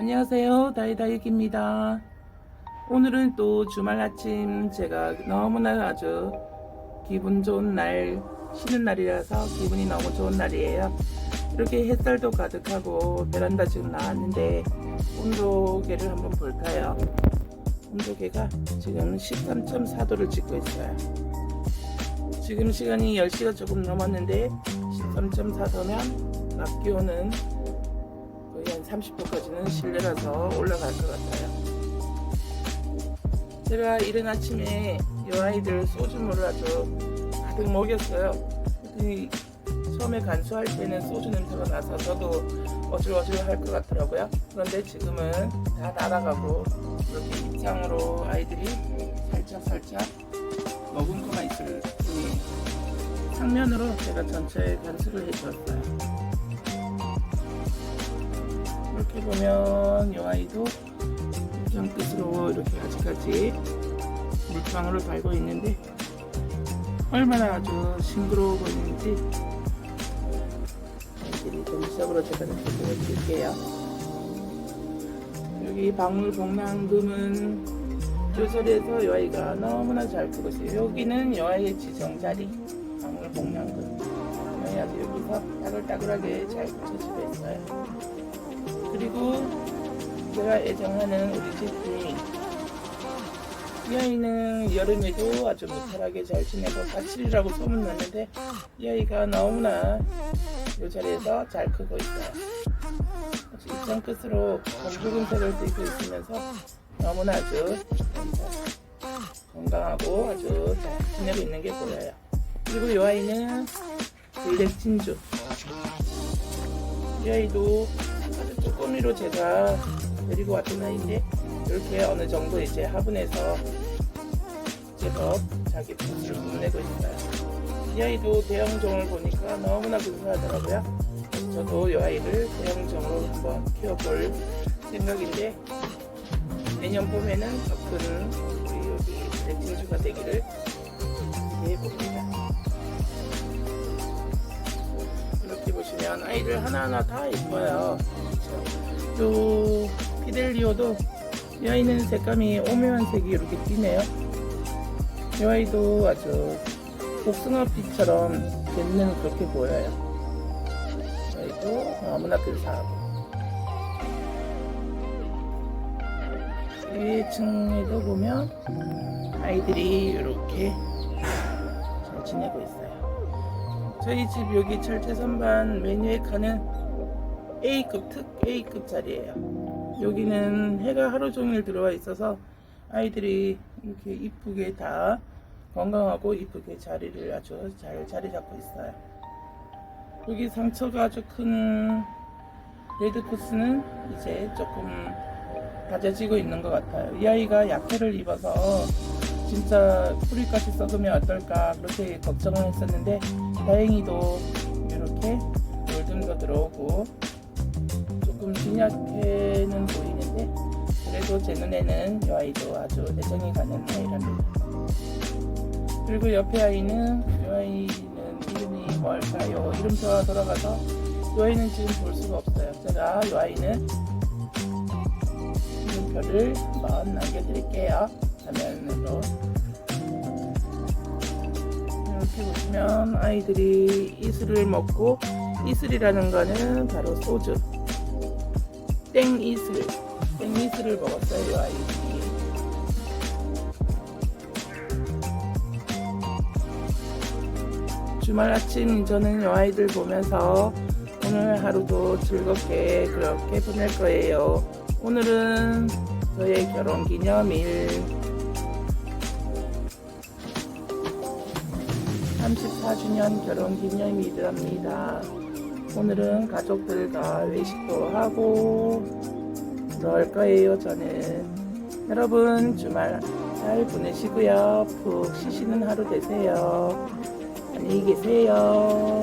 안녕하세요. 다이다이기입니다. 오늘은 또 주말 아침 제가 너무나 아주 기분 좋은 날, 쉬는 날이라서 기분이 너무 좋은 날이에요. 이렇게 햇살도 가득하고 베란다 지금 나왔는데 온도계를 한번 볼까요? 온도계가 지금 13.4도를 찍고 있어요. 지금 시간이 10시가 조금 넘었는데 13.4도면 낮 기온은 거의 한 30도까지는 실내라서 올라갈 것 같아요. 제가 이른 아침에 이 아이들 소주물을 아주 가득 먹였어요. 처음에 간수할 때는 소주 냄새가 나서 저도 어질어질 할 것 같더라고요. 그런데 지금은 다 날아가고 이렇게 입장으로 아이들이 살짝 살짝 먹은 것만 있을 뿐이 상면으로 제가 전체 간수를 해주었어요. 이렇게 보면 이 아이도 입장 끝으로 이렇게 아직까지 물방울을 밟고 있는데 얼마나 아주 싱그러워 보이는지 아이들이 전체적으로 제가 좀 보여드릴게요. 여기 방울 복랑금은 이 자리에서 이 아이가 너무나 잘 크고 있어요. 여기는 이 아이의 지정 자리 방울 복랑금. 이 아이도 여기서 따글따글하게 잘 붙여지고 있어요. 그리고 제가 애정하는 우리 집이 이 아이는 여름에도 아주 무탈하게 잘 지내고 까칠이라고 소문났는데 이 아이가 너무나 이 자리에서 잘 크고 있어요. 입장 끝으로 검붉은색을 띠고 있으면서 너무나 아주 건강하고 아주 잘 지내고 있는 게 보여요. 그리고 이 아이는 블랙 진주. 이 아이도 아주 조금이로 제가 데리고 왔던 아이인데 이렇게 어느 정도 이제 화분에서 제법 자기 붓을 뽐내고 있어요. 이 아이도 대형종을 보니까 너무나 근사하더라고요. 저도 이 아이를 대형종으로 한번 키워볼 생각인데 내년 봄에는 더 큰 우리 여기 백진주가 되기를 기대해봅니다. 보시면 아이들 하나하나 다 예뻐요. 요 피델리오도 이 아이는 색감이 오묘한 색이 이렇게 띄네요. 이 아이도 아주 복숭아빛처럼 뱉는 그렇게 보여요. 이 아이도 너무나 근사하고. 1층에도 보면 아이들이 이렇게 잘 지내고 있어요. 저희 집 여기 철제 선반 메뉴에 가는 A급 특 A급 자리예요. 여기는 해가 하루 종일 들어와 있어서 아이들이 이렇게 이쁘게 다 건강하고 이쁘게 자리를 아주 잘 자리 잡고 있어요. 여기 상처가 아주 큰 레드코스는 이제 조금 다져지고 있는 것 같아요. 이 아이가 약해를 입어서 진짜 뿌리까지 썩으면 어떨까 그렇게 걱정을 했었는데 다행히도 이렇게 물등도 들어오고 조금 빈약해는 보이는데 그래도 제 눈에는 이 아이도 아주 애정이 가는 아이랍니다. 그리고 옆에 아이는 이 아이는 이름이 뭘까요? 이름표가 돌아가서 이 아이는 지금 볼 수가 없어요. 제가 이 아이는 이름표를 한번 남겨드릴게요. 화면으로 이렇게 보시면 아이들이 이슬을 먹고 이슬이라는 거는 바로 소주. 땡이슬. 땡이슬을 먹었어요 이 아이들이. 주말 아침 저는 이 아이들 보면서 오늘 하루도 즐겁게 그렇게 보낼 거예요. 오늘은 저의 결혼 기념일 34주년 결혼 기념일이랍니다. 오늘은 가족들과 외식도 하고 그럴 거예요, 저는. 여러분, 주말 잘 보내시고요. 푹 쉬시는 하루 되세요. 안녕히 계세요.